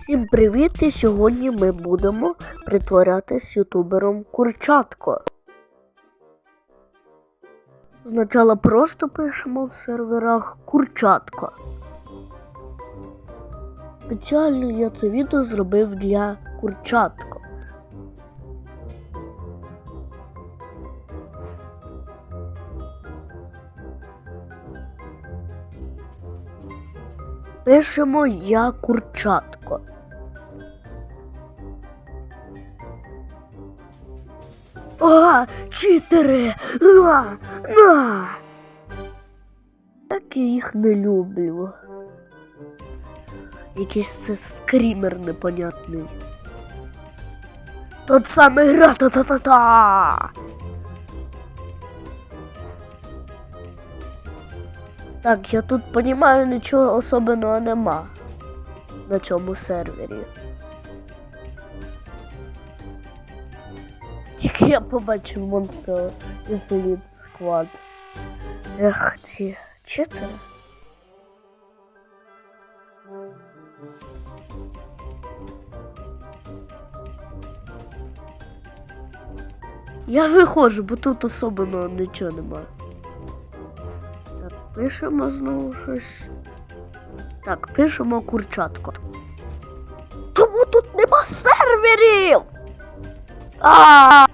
Всім привіт! І сьогодні ми будемо притворятись ютубером Курчатко. Спочатку просто пишемо в серверах Курчатко. Спеціально я це відео зробив для Курчатко. Пишемо я Курчатко. А, читери! А, на! Так я їх не люблю. Якийсь це скрімер непонятний. Тот самий гра та-та-та-та! Так, я тут понімаю, нічого особливого нема на цьому сервері. Тільки я побачив Monster Elite Squad. Ех, ці читери. Я виходжу, бо тут особливого нічого немає. Так, пишемо знову щось. Так, пишемо курчатко. Чому тут нема серверів? А!